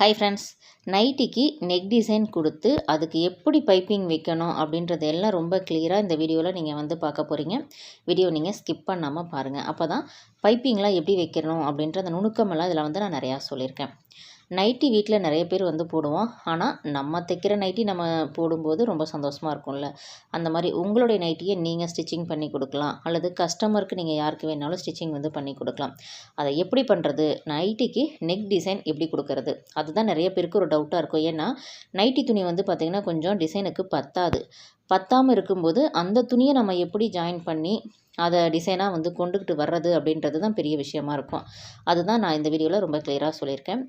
High friends நைட்டிக்கு neck design கொடுத்து அதுக்கு எப்படி பைப்பிங் வைக்கணும் அப்படின்றது எல்லாம் ரொம்ப கிளியராக இந்த வீடியோவில் நீங்கள் வந்து பார்க்க போகிறீங்க வீடியோ நீங்கள் ஸ்கிப் பண்ணாமல் பாருங்கள் அப்போ தான் பைப்பிங்லாம் எப்படி வைக்கணும் அப்படின்ற அந்த நுணுக்கமெல்லாம் இதில் வந்து நான் நிறையா சொல்லியிருக்கேன். நைட்டி வீட்டில் நிறைய பேர் வந்து போடுவோம். ஆனால் நம்ம தைக்கிற நைட்டி நம்ம போடும்போது ரொம்ப சந்தோஷமாக இருக்கும்ல. அந்த மாதிரி உங்களுடைய நைட்டியை நீங்கள் ஸ்டிச்சிங் பண்ணி கொடுக்கலாம். அல்லது கஸ்டமருக்கு நீங்கள் யாருக்கு வேணாலும் ஸ்டிச்சிங் வந்து பண்ணி கொடுக்கலாம். அதை எப்படி பண்ணுறது நைட்டிக்கு நெக் டிசைன் எப்படி கொடுக்கறது? அதுதான் நிறைய பேருக்கு ஒரு டவுட்டாக இருக்கும். ஏன்னா நைட்டி துணி வந்து பார்த்திங்கன்னா கொஞ்சம் டிசைனுக்கு பத்தாது. பத்தாமல் இருக்கும்போது அந்த துணியை நம்ம எப்படி ஜாயின் பண்ணி அதை டிசைனாக வந்து கொண்டுக்கிட்டு வர்றது அப்படின்றது தான் பெரிய விஷயமா இருக்கும். அதுதான் நான் இந்த வீடியோவில் ரொம்ப கிளியராக சொல்லியிருக்கேன்.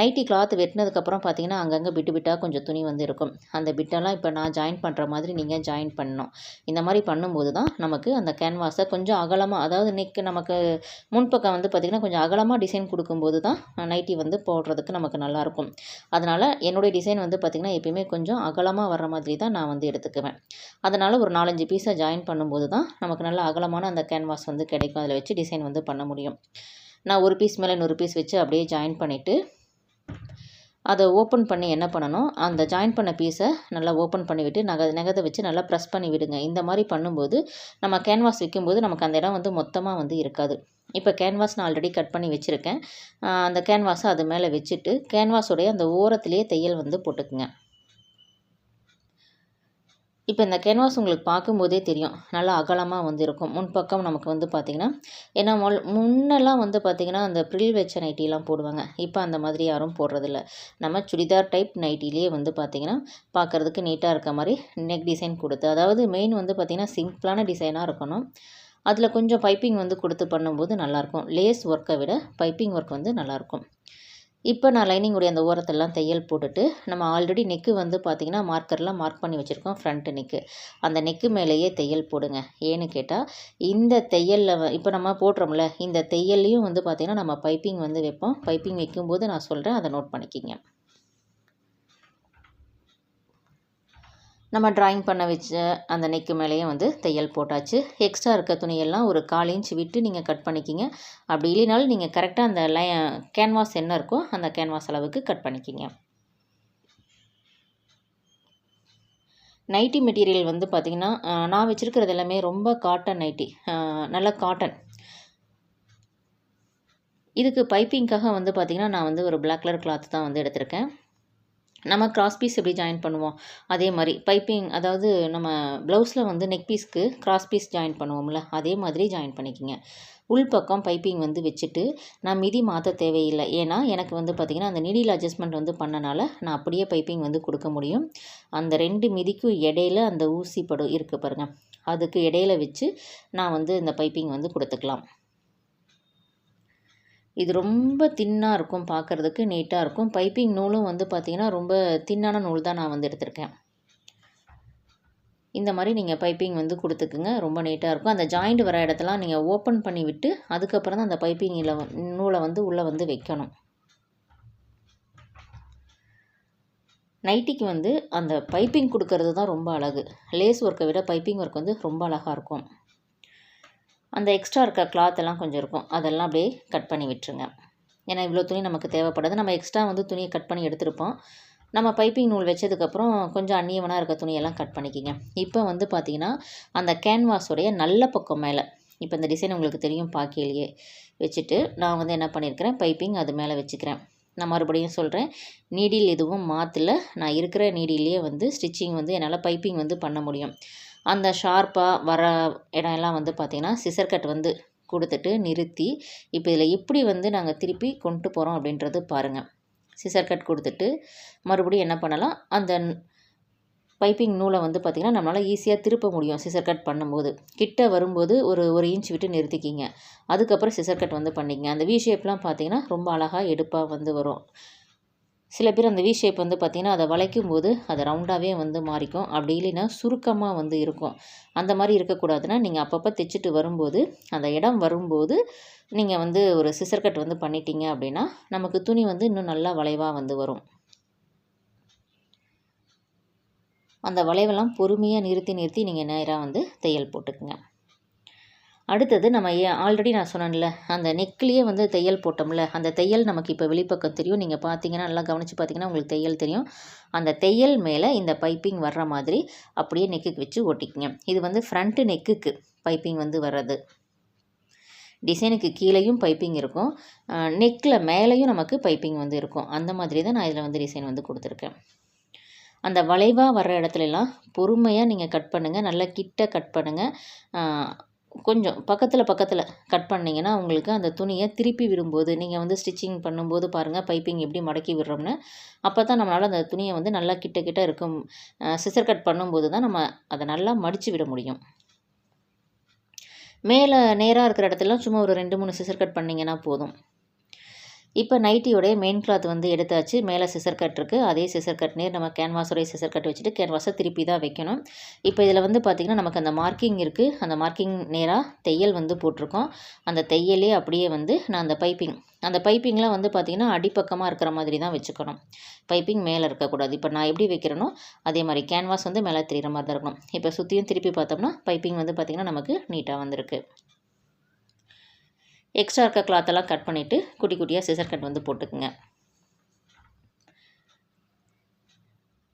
நைட்டி கிளாத் வெட்டினதுக்கப்புறம் பார்த்தீங்கன்னா அங்கங்கே பிட்டு பிட்டாக கொஞ்சம் துணி வந்து இருக்கும். அந்த பிட்டெல்லாம் இப்போ நான் ஜாயின் பண்ணுற மாதிரி நீங்கள் ஜாயின் பண்ணணும். இந்த மாதிரி பண்ணும்போது தான் நமக்கு அந்த கேன்வாஸை கொஞ்சம் அகலமாக அதாவது நெக் நமக்கு முன்பக்கம் வந்து பார்த்திங்கன்னா கொஞ்சம் அகலமாக டிசைன் கொடுக்கும்போது தான் நைட்டி வந்து போடுறதுக்கு நமக்கு நல்லாயிருக்கும். அதனால் என்னுடைய டிசைன் வந்து பார்த்திங்கன்னா எப்பயுமே கொஞ்சம் அகலமாக வர்ற மாதிரி தான் நான் வந்து எடுத்துக்குவேன். அதனால் ஒரு நாலஞ்சு பீஸை ஜாயின் பண்ணும்போது தான் நமக்கு நல்லா அகலமான அந்த கேன்வாஸ் வந்து கிடைக்கும். அதில் வச்சு டிசைன் வந்து பண்ண முடியும். நான் ஒரு பீஸ் மேலே இன்னொரு பீஸ் வச்சு அப்படியே ஜாயின் பண்ணிவிட்டு அதை ஓப்பன் பண்ணி என்ன பண்ணணும்? அந்த ஜாயின் பண்ண பீஸை நல்லா ஓப்பன் பண்ணி விட்டு நக நகத்தை வச்சு நல்லா ப்ரெஸ் பண்ணி விடுங்க. இந்த மாதிரி பண்ணும்போது நம்ம கேன்வாஸ் வைக்கும்போது நமக்கு அந்த இடம் வந்து மொத்தமாக வந்து இருக்காது. இப்போ கேன்வாஸ் நான் ஆல்ரெடி கட் பண்ணி வச்சுருக்கேன். அந்த கேன்வாஸை அது மேலே வச்சுட்டு கேன்வாஸோடைய அந்த ஓரத்துலேயே தையல் வந்து போட்டுக்குங்க. இப்போ இந்த கேன்வாஸ் உங்களுக்கு பார்க்கும்போதே தெரியும். நல்லா அகலமாக வந்து இருக்கும் முன்பக்கம் நமக்கு வந்து பார்த்திங்கன்னா ஏன்னா மொல் முன்னெல்லாம் வந்து பார்த்திங்கன்னா அந்த ப்ரில் வச்ச நைட்டிலாம் போடுவாங்க. இப்போ அந்த மாதிரி யாரும் போடுறதில்ல. நம்ம சுடிதார் டைப் நைட்டிலேயே வந்து பார்த்திங்கன்னா பார்க்குறதுக்கு நீட்டாக இருக்க மாதிரி நெக் டிசைன் கொடுத்து அதாவது மெயின் வந்து பார்த்திங்கன்னா சிம்பிளான டிசைனாக இருக்கணும். அதில் கொஞ்சம் பைப்பிங் வந்து கொடுத்து பண்ணும்போது நல்லாயிருக்கும். லேஸ் ஒர்க்கை விட பைப்பிங் ஒர்க் வந்து நல்லாயிருக்கும். இப்போ நான் லைனிங்குடைய அந்த ஓரத்தெல்லாம் தையல் போட்டுட்டு நம்ம ஆல்ரெடி நெக்கு வந்து பார்த்திங்கன்னா மார்க்கர்லாம் மார்க் பண்ணி வச்சுருக்கோம் ஃப்ரண்ட்டு நெக்கு அந்த நெக்கு மேலேயே தையல் போடுங்க. ஏன்னு கேட்டால் இந்த தையலில் இப்போ நம்ம போடுறோம்ல இந்த தையல்லையும் வந்து பார்த்திங்கன்னா நம்ம பைப்பிங் வந்து வைப்போம். பைப்பிங் வைக்கும்போது நான் சொல்கிறேன் அதை நோட் பண்ணிக்கிங்க. நம்ம ட்ராயிங் பண்ண வச்ச அந்த நெக்கு மேலேயும் வந்து தையல் போட்டாச்சு. எக்ஸ்ட்ரா இருக்க துணியெல்லாம் ஒரு கால் இன்ச் விட்டு நீங்கள் கட் பண்ணிக்கிங்க. அப்படி இல்லைனாலும் நீங்கள் கரெக்டாக அந்த லை கேன்வாஸ் என்ன இருக்கோ அந்த கேன்வாஸ் அளவுக்கு கட் பண்ணிக்கிங்க. நைட்டி மெட்டீரியல் வந்து பார்த்திங்கன்னா நான் வச்சுருக்கிறது எல்லாமே ரொம்ப காட்டன் நைட்டி நல்ல காட்டன் இதுக்கு பைப்பிங்க்காக வந்து பார்த்திங்கன்னா நான் வந்து ஒரு பிளாக் கலர் கிளாத் தான் வந்து எடுத்திருக்கேன். நம்ம கிராஸ் பீஸ் எப்படி ஜாயின் பண்ணுவோம்? அதே மாதிரி பைப்பிங் அதாவது நம்ம ப்ளவுஸில் வந்து நெக் பீஸ்க்கு கிராஸ் பீஸ் ஜாயின் பண்ணுவோம்ல அதே மாதிரி ஜாயின் பண்ணிக்கிங்க. உள்பக்கம் பைப்பிங் வந்து வச்சுட்டு நான் மிதி மாற்ற தேவையில்லை. ஏன்னா எனக்கு வந்து பார்த்திங்கன்னா அந்த நீடில் அட்ஜஸ்ட்மெண்ட் வந்து பண்ணனால நான் அப்படியே பைப்பிங் வந்து கொடுக்க முடியும். அந்த ரெண்டு மிதிக்கும் இடையில அந்த ஊசி படம் இருக்குது பாருங்கள் அதுக்கு இடையில வச்சு நான் வந்து இந்த பைப்பிங் வந்து கொடுத்துக்கலாம். இது ரொம்ப தின்னாக இருக்கும் பார்க்குறதுக்கு நீட்டாக இருக்கும். பைப்பிங் நூலும் வந்து பார்த்திங்கன்னா ரொம்ப தின்னான நூல் தான் நான் வந்து எடுத்திருக்கேன். இந்த மாதிரி நீங்கள் பைப்பிங் வந்து கொடுத்துக்குங்க. ரொம்ப நீட்டாக இருக்கும். அந்த ஜாயிண்ட் வர இடத்தெல்லாம் நீங்கள் ஓப்பன் பண்ணி விட்டு அதுக்கப்புறம் தான் அந்த பைப்பிங்கில் நூலை வந்து உள்ளே வந்து வைக்கணும். நைட்டிக்கு வந்து அந்த பைப்பிங் கொடுக்கறது தான் ரொம்ப அழகு. லேஸ் ஒர்க்கை விட பைப்பிங் ஒர்க் வந்து ரொம்ப அழகாக இருக்கும். அந்த எக்ஸ்ட்ரா இருக்க கிளாத் எல்லாம் கொஞ்சம் இருக்கும். அதெல்லாம் அப்படியே கட் பண்ணி விட்டுருங்க. ஏன்னா இவ்வளோ துணி நமக்கு தேவைப்படாது. நம்ம எக்ஸ்ட்ரா வந்து துணியை கட் பண்ணி எடுத்திருப்போம். நம்ம பைப்பிங் நூல் வச்சதுக்கப்புறம் கொஞ்சம் அந்நியவனாக இருக்க துணியெல்லாம் கட் பண்ணிக்கிங்க. இப்போ வந்து பார்த்திங்கன்னா அந்த கேன்வாஸோடைய நல்ல பக்கம் மேலே இப்போ இந்த டிசைன் உங்களுக்கு தெரியும் பாக்கியிலேயே வச்சுட்டு நான் வந்து என்ன பண்ணியிருக்கிறேன் பைப்பிங் அது மேலே வச்சுக்கிறேன். நான் மறுபடியும் சொல்கிறேன் நீடில் எதுவும் மாற்றல நான் இருக்கிற நீடிலேயே வந்து ஸ்டிச்சிங் வந்து என்னால் பைப்பிங் வந்து பண்ண முடியும். அந்த ஷார்ப்பாக வர இடம் எல்லாம் வந்து பார்த்திங்கன்னா சிசர் கட் வந்து கொடுத்துட்டு நிறுத்தி இப்போ இதில் எப்படி வந்து நாங்கள் திருப்பி கொண்டு போகிறோம் அப்படின்றது பாருங்கள் சிசர் கட் கொடுத்துட்டு மறுபடியும் என்ன பண்ணலாம்? அந்த பைப்பிங் நூலை வந்து பார்த்திங்கன்னா நம்மளால் ஈஸியாக திருப்ப முடியும் சிசர் கட் பண்ணும்போது. கிட்ட வரும்போது ஒரு ஒரு இன்ச் விட்டு நிறுத்திக்கிங்க. அதுக்கப்புறம் சிசர் கட் வந்து பண்ணிக்கங்க. அந்த வி ஷேப்லாம் பார்த்திங்கன்னா ரொம்ப அழகாக எடுப்பாக வந்து வரும். சில பேர் அந்த வி ஷேப் வந்து பார்த்திங்கன்னா அதை வளைக்கும் போது அது ரவுண்டாகவே வந்து மாறிக்கும். அப்படி இல்லைன்னா சுருக்கமாக வந்து இருக்கும். அந்த மாதிரி இருக்கக்கூடாதுன்னா நீங்கள் அப்பப்போ தைச்சிட்டு வரும்போது அந்த இடம் வரும்போது நீங்கள் வந்து ஒரு சிசர் கட் வந்து பண்ணிட்டீங்க அப்படின்னா நமக்கு துணி வந்து இன்னும் நல்லா வளைவாக வந்து வரும். அந்த வளைவெல்லாம் பொறுமையாக நிறுத்தி நிறுத்தி நீங்கள் நேராக வந்து தையல் போட்டுக்குங்க. அடுத்தது நம்ம ஆல்ரெடி நான் சொன்னேன்ல அந்த நெக்லேயே வந்து தையல் போட்டோம்ல அந்த தையல் நமக்கு இப்போ வெளிப்பக்கம் தெரியும். நீங்கள் பார்த்தீங்கன்னா நல்லா கவனித்து பார்த்தீங்கன்னா உங்களுக்கு தையல் தெரியும். அந்த தையல் மேலே இந்த பைப்பிங் வர்ற மாதிரி அப்படியே நெக்குக்கு வச்சு ஒட்டிக்குங்க இது வந்து ஃப்ரண்ட்டு நெக்குக்கு பைப்பிங் வந்து வர்றது. டிசைனுக்கு கீழேயும் பைப்பிங் இருக்கும். நெக்கில் மேலேயும் நமக்கு பைப்பிங் வந்து இருக்கும். அந்த மாதிரி தான் நான் இதில் வந்து டிசைன் வந்து கொடுத்துருக்கேன். அந்த வளைவாக வர்ற இடத்துலலாம் பொறுமையாக நீங்கள் கட் பண்ணுங்கள் நல்லா கிட்ட கட் பண்ணுங்கள் கொஞ்சம் பக்கத்தில் பக்கத்தில் கட் பண்ணிங்கன்னா உங்களுக்கு அந்த துணியை திருப்பி விடும்போது நீங்கள் வந்து ஸ்டிச்சிங் பண்ணும்போது பாருங்கள் பைப்பிங் எப்படி மடக்கி விடுறோம்னு அப்போ தான் நம்மளால் அந்த துணியை வந்து நல்லா கிட்ட கிட்ட இருக்கும். சிசர் கட் பண்ணும்போது தான் நம்ம அதை நல்லா மடித்து விட முடியும். மேலே நேராக இருக்கிற இடத்துலலாம் சும்மா ஒரு ரெண்டு மூணு சிசர் கட் பண்ணிங்கன்னா போதும். இப்போ நைட்டியோடைய மெயின் கிளாத் வந்து எடுத்தாச்சு. மேலே சிசர் கட் இருக்குது அதே சிசர் கட் நேர் நம்ம கேன்வாஸோடைய சிசர் கட் வச்சுட்டு கேன்வாஸை திருப்பி தான் வைக்கணும். இப்போ இதில் வந்து பார்த்திங்கன்னா நமக்கு அந்த மார்க்கிங் இருக்குது அந்த மார்க்கிங் நேராக தையல் வந்து போட்டிருக்கோம். அந்த தையலே அப்படியே வந்து நான் அந்த பைப்பிங் அந்த பைப்பிங்லாம் வந்து பார்த்திங்கன்னா அடிப்பக்கமாக இருக்கிற மாதிரி தான் வச்சுக்கணும். பைப்பிங் மேலே இருக்கக்கூடாது. இப்போ நான் எப்படி வைக்கிறேனோ அதே மாதிரி கேன்வாஸ் வந்து மேலே தெரிகிற மாதிரி தான் இருக்கணும். இப்போ சுற்றியும் திருப்பி பார்த்தோம்னா பைப்பிங் வந்து பார்த்திங்கன்னா நமக்கு நீட்டாக வந்திருக்கு. எக்ஸ்ட்ரா இருக்க கிளாத்தெல்லாம் கட் பண்ணிவிட்டு குட்டி குட்டியாக சிசர் கட் வந்து போட்டுக்குங்க.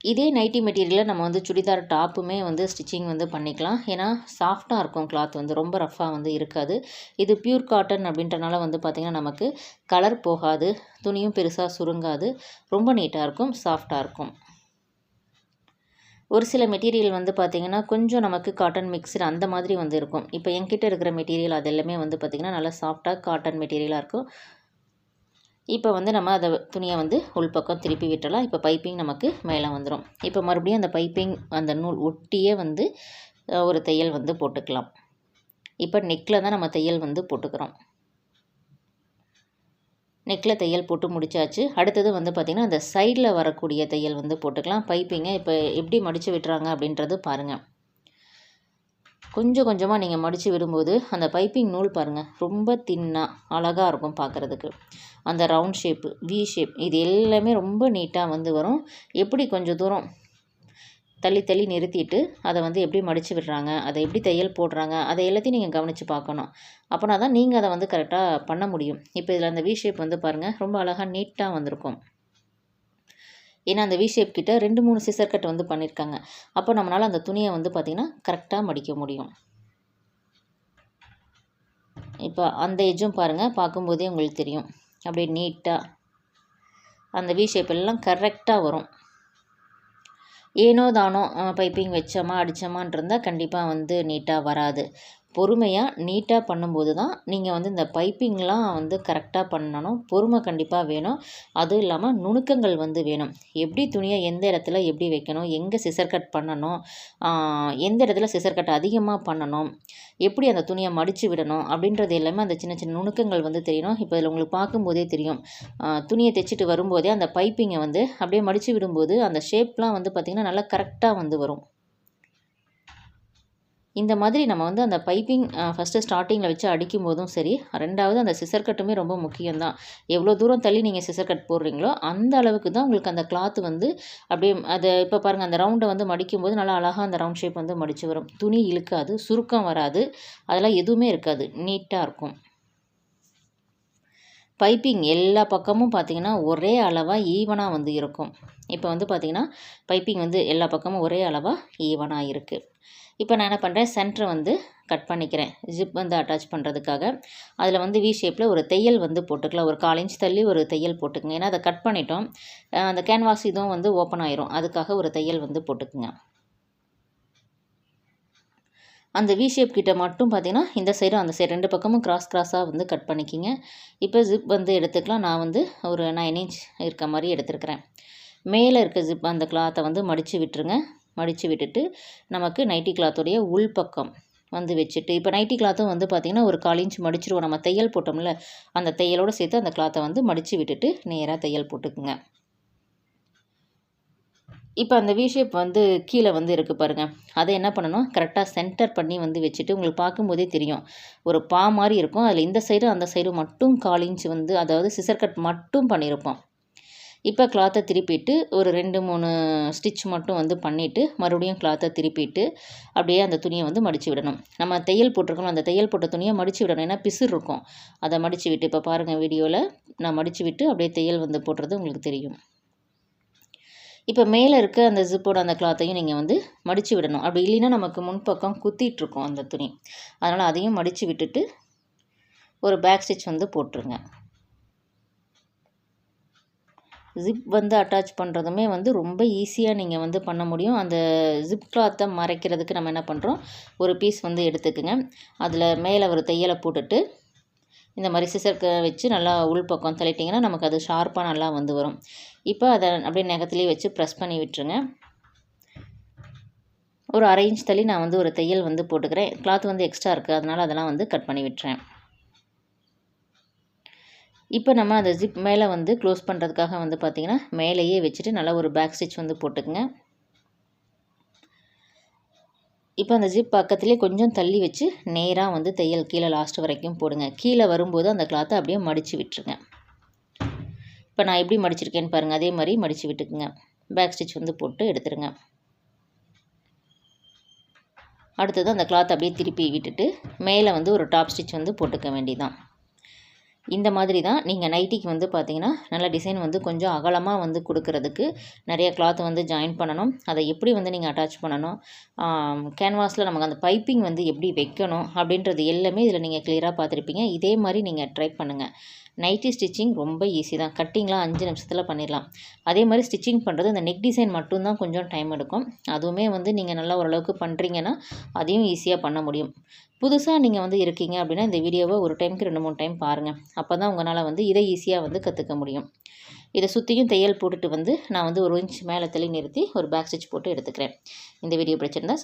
இதே நைட்டி மெட்டீரியலில் நம்ம வந்து சுடிதார் டாப்புமே வந்து ஸ்டிச்சிங் வந்து பண்ணிக்கலாம். ஏன்னா சாஃப்டாக இருக்கும் கிளாத் வந்து ரொம்ப ரஃப்பாக வந்து இருக்காது. இது பியூர் காட்டன் அப்படின்றனால வந்து பார்த்திங்கன்னா நமக்கு கலர் போகாது துணியும் பெருசாக சுருங்காது. ரொம்ப நீட்டாக இருக்கும் சாஃப்டாக இருக்கும். ஒரு சில மெட்டீரியல் வந்து பார்த்திங்கன்னா கொஞ்சம் நமக்கு காட்டன் மிக்சர் அந்த மாதிரி வந்து இருக்கும். இப்போ என்கிட்ட இருக்கிற மெட்டீரியல் அது எல்லாமே வந்து பார்த்திங்கன்னா நல்லா சாஃப்டாக காட்டன் மெட்டீரியலாக இருக்கும். இப்போ வந்து நம்ம அதை துணியை வந்து உள்பக்கம் திருப்பி விட்டலாம் இப்போ பைப்பிங் நமக்கு மேலே வந்துடும் இப்போ மறுபடியும் அந்த பைப்பிங் அந்த நூல் ஒட்டியே வந்து ஒரு தையல் வந்து போட்டுக்கலாம். இப்போ நெக்கில் தான் நம்ம தையல் வந்து போட்டுக்கிறோம். நெக்கில் தையல் போட்டு முடிச்சாச்சு. அடுத்தது வந்து பார்த்திங்கன்னா அந்த சைடில் வரக்கூடிய தையல் வந்து போட்டுக்கலாம். பைப்பிங்கை இப்போ எப்படி மடித்து விட்டுறாங்க அப்படின்றது பாருங்கள் கொஞ்சம் கொஞ்சமாக நீங்கள் மடித்து விடும்போது அந்த பைப்பிங் நூல் பாருங்கள் ரொம்ப தின்னாக அழகாக இருக்கும் பார்க்குறதுக்கு. அந்த ரவுண்ட் ஷேப்பு வி ஷேப் இது எல்லாமே ரொம்ப நீட்டாக வந்து வரும். எப்படி கொஞ்சம் தூரம் தள்ளி தள்ளி நிறுத்திட்டு அதை வந்து எப்படி மடித்து விடுறாங்க அதை எப்படி தையல் போடுறாங்க அதை எல்லாத்தையும் நீங்கள் கவனித்து பார்க்கணும். அப்போனா தான் நீங்கள் அதை வந்து கரெக்டாக பண்ண முடியும். இப்போ இதில் அந்த வி ஷேப் வந்து பாருங்கள் ரொம்ப அழகாக நீட்டாக வந்திருக்கும். ஏன்னா அந்த வி ஷேப் கிட்ட ரெண்டு மூணு சிசர் கட் வந்து பண்ணியிருக்காங்க அப்போ நம்மளால் அந்த துணியை வந்து பார்த்திங்கன்னா கரெக்டாக மடிக்க முடியும். இப்போ அந்த எஜ்ஜும் பாருங்கள் பார்க்கும்போதே உங்களுக்கு தெரியும். அப்படியே நீட்டாக அந்த வி ஷேப் எல்லாம் கரெக்டாக வரும். ஏனோ தானோ பைப்பிங் வச்சோமா அடித்தோமான் இருந்தால் கண்டிப்பாக வந்து நீட்டாக வராது. பொறுமையாக நீட்டாக பண்ணும்போது தான் நீங்கள் வந்து இந்த பைப்பிங்லாம் வந்து கரெக்டாக பண்ணணும். பொறுமை கண்டிப்பாக வேணும். அதுவும் இல்லாமல் நுணுக்கங்கள் வந்து வேணும். எப்படி துணியை எந்த இடத்துல எப்படி வைக்கணும்? எங்கே சிசர் கட் பண்ணணும்? எந்த இடத்துல சிசர் கட் அதிகமாக பண்ணணும்? எப்படி அந்த துணியை மடித்து விடணும்? அப்படின்றது எல்லாமே அந்த சின்ன சின்ன நுணுக்கங்கள் வந்து தெரியணும். இப்போ இதில் உங்களுக்கு பார்க்கும்போதே தெரியும். துணியை தைச்சிட்டு வரும்போதே அந்த பைப்பிங்கை வந்து அப்படியே மடித்து விடும்போது அந்த ஷேப்லாம் வந்து பார்த்திங்கன்னா நல்லா கரெக்டாக வந்து வரும். இந்த மாதிரி நம்ம வந்து அந்த பைப்பிங் ஃபஸ்ட்டு ஸ்டார்டிங்கில் வச்சு அடிக்கும் போதும் சரி ரெண்டாவது அந்த சிசர் கட்டுமே ரொம்ப முக்கியம்தான். எவ்வளோ தூரம் தள்ளி நீங்கள் சிசர் கட் போடுறீங்களோ அந்த அளவுக்கு தான் உங்களுக்கு அந்த கிளாத்து வந்து அப்படியே அதை இப்போ பாருங்கள் அந்த ரவுண்டை வந்து மடிக்கும் போது நல்லா அழகாக அந்த ரவுண்ட் ஷேப் வந்து மடித்து வரும். துணி இழுக்காது சுருக்கம் வராது அதெல்லாம் எதுவுமே இருக்காது நீட்டாக இருக்கும். பைப்பிங் எல்லா பக்கமும் பார்த்திங்கன்னா ஒரே அளவாக ஈவனாக வந்து இருக்கும். இப்போ வந்து பார்த்திங்கன்னா பைப்பிங் வந்து எல்லா பக்கமும் ஒரே அளவாக ஈவனாக இருக்குது இப்போ நான் என்ன பண்ணுறேன் சென்டரை வந்து கட் பண்ணிக்கிறேன். ஜிப் வந்து அட்டாச் பண்ணுறதுக்காக அதில் வந்து வி ஷேப்பில் ஒரு தையல் வந்து போட்டுக்கலாம். ஒரு கால் இன்ச் தள்ளி ஒரு தையல் போட்டுக்குங்க. ஏன்னா அதை கட் பண்ணிட்டோம். அந்த கேன்வாஸ் இதுவும் வந்து ஓப்பன் ஆயிரும். அதுக்காக ஒரு தையல் வந்து போட்டுக்குங்க. அந்த வி ஷேப் கிட்ட மட்டும் பார்த்திங்கன்னா இந்த சைடும் அந்த சைடு ரெண்டு பக்கமும் கிராஸ் கிராஸாக வந்து கட் பண்ணிக்கிங்க. இப்போ ஜிப் வந்து எடுத்துக்கலாம். நான் வந்து ஒரு நைன் இன்ச் இருக்க மாதிரி எடுத்துருக்கிறேன். மேலே இருக்க ஜிப் அந்த கிளாத்தை வந்து மடித்து விட்டுருங்க. மடித்து விட்டுட்டு நமக்கு நைட்டி கிளாத்துடைய உள்பக்கம் வந்து வச்சுட்டு இப்போ நைட்டி கிளாத்தும் வந்து பார்த்திங்கன்னா ஒரு கால் இன்ச் மடிச்சிருவோம். நம்ம தையல் போட்டோம்ல அந்த தையலோடு சேர்த்து அந்த கிளாத்தை வந்து மடித்து விட்டுட்டு நேராக தையல் போட்டுக்குங்க. இப்போ அந்த வி ஷேப் வந்து கீழே வந்து இருக்குது பாருங்கள் அதை என்ன பண்ணணும்? கரெக்டாக சென்டர் பண்ணி வந்து வச்சுட்டு உங்களுக்கு பார்க்கும்போதே தெரியும். ஒரு பா மாதிரி இருக்கும். அதில் இந்த சைடு அந்த சைடு மட்டும் கால் இன்ச் வந்து அதாவது சிசர் கட் மட்டும் பண்ணியிருப்போம். இப்போ கிளாத்தை திருப்பிட்டு ஒரு ரெண்டு மூணு ஸ்டிச் மட்டும் வந்து பண்ணிவிட்டு மறுபடியும் கிளாத்தை திருப்பிட்டு அப்படியே அந்த துணியை வந்து மடித்து விடணும். நம்ம தையல் போட்டிருக்கோம் அந்த தையல் போட்ட துணியை மடித்து விடணும். ஏன்னா பிசுறு இருக்கும். அதை மடித்து விட்டு இப்போ பாருங்கள் வீடியோவில் நான் மடித்து விட்டு அப்படியே தையல் வந்து போடுறது உங்களுக்கு தெரியும். இப்போ மேலே இருக்க அந்த ஜிப்போட அந்த கிளாத்தையும் நீங்கள் வந்து மடித்து விடணும். அப்படி இல்லைன்னா நமக்கு முன்பக்கம் குத்திட்டுருக்கோம் அந்த துணி. அதனால் அதையும் மடித்து விட்டுட்டு ஒரு பேக் ஸ்டிச் வந்து போட்டுருங்க. ஜிப் வந்து அட்டாச் பண்ணுறதுமே வந்து ரொம்ப ஈஸியாக நீங்கள் வந்து பண்ண முடியும். அந்த ஜிப் கிளாத்தை மறைக்கிறதுக்கு நம்ம என்ன பண்ணுறோம் ஒரு பீஸ் வந்து எடுத்துக்குங்க. அதில் மேலே ஒரு தையலை போட்டுட்டு இந்த மாதிரி சிசருக்கு வச்சு நல்லா உள்பக்கம் தள்ளிட்டிங்கன்னா நமக்கு அது ஷார்ப்பாக நல்லா வந்து வரும். இப்போ அதை அப்படியே நகத்துலேயே வச்சு ப்ரெஸ் பண்ணி விட்டுருங்க. ஒரு அரை இன்ச் தள்ளி நான் வந்து ஒரு தையல் வந்து போட்டுக்கிறேன். கிளாத் வந்து எக்ஸ்ட்ரா இருக்குது அதனால் அதெல்லாம் வந்து கட் பண்ணி விட்டுறேன். இப்போ நம்ம அந்த ஜிப் மேலே வந்து க்ளோஸ் பண்ணுறதுக்காக வந்து பார்த்திங்கன்னா மேலேயே வச்சுட்டு நல்லா ஒரு பேக் ஸ்டிச் வந்து போட்டுக்குங்க. இப்போ அந்த ஜிப் பக்கத்துலேயே கொஞ்சம் தள்ளி வச்சு நேராக வந்து தையல் கீழே லாஸ்ட் வரைக்கும் போடுங்க. கீழே வரும்போது அந்த கிளாத்தை அப்படியே மடித்து விட்டுருங்க. இப்போ நான் எப்படி மடிச்சிருக்கேன்னு பாருங்கள் அதே மாதிரி மடித்து விட்டுக்குங்க. பேக் ஸ்டிச் வந்து போட்டு எடுத்துருங்க. அடுத்தது அந்த கிளாத் அப்படியே திருப்பி விட்டுட்டு மேலே வந்து ஒரு டாப் ஸ்டிச் வந்து போட்டுக்க வேண்டியதான் இந்த மாதிரி தான் நீங்கள் நைட்டிக்கு வந்து பார்த்தீங்கன்னா நல்ல டிசைன் வந்து கொஞ்சம் அகலமாக வந்து கொடுக்கறதுக்கு நிறைய கிளாத் வந்து ஜாயின் பண்ணணும். அதை எப்படி வந்து நீங்கள் அட்டாச் பண்ணணும்? கேன்வாஸில் நமக்கு அந்த பைப்பிங் வந்து எப்படி வைக்கணும்? அப்படின்றது எல்லாமே இதில் நீங்கள் கிளியராக பார்த்துருப்பீங்க. இதே மாதிரி நீங்கள் ட்ரை பண்ணுங்கள் நைட்டி ஸ்டிச்சிங் ரொம்ப ஈஸி தான். கட்டிங்லாம் அஞ்சு நிமிஷத்தில் பண்ணிடலாம் அதே மாதிரி ஸ்டிச்சிங் பண்ணுறது அந்த நெக் டிசைன் மட்டும்தான் கொஞ்சம் டைம் எடுக்கும். அதுவுமே வந்து நீங்கள் நல்லா ஓரளவுக்கு பண்ணுறீங்கன்னா அதையும் ஈஸியாக பண்ண முடியும். புதுசாக நீங்கள் வந்து இருக்கீங்க அப்படின்னா இந்த வீடியோவை ஒரு டைமுக்கு ரெண்டு மூணு டைம் பாருங்கள் அப்போ தான் உங்களால் வந்து இதை ஈஸியாக வந்து கற்றுக்க முடியும். இதை சுற்றியும் தையல் போட்டுட்டு வந்து நான் வந்து ஒரு இன்ச் மேலே தள்ளி நிறுத்தி ஒரு பேக் ஸ்டிச் போட்டு எடுத்துக்கிறேன். இந்த வீடியோ பிடிச்சிருந்தா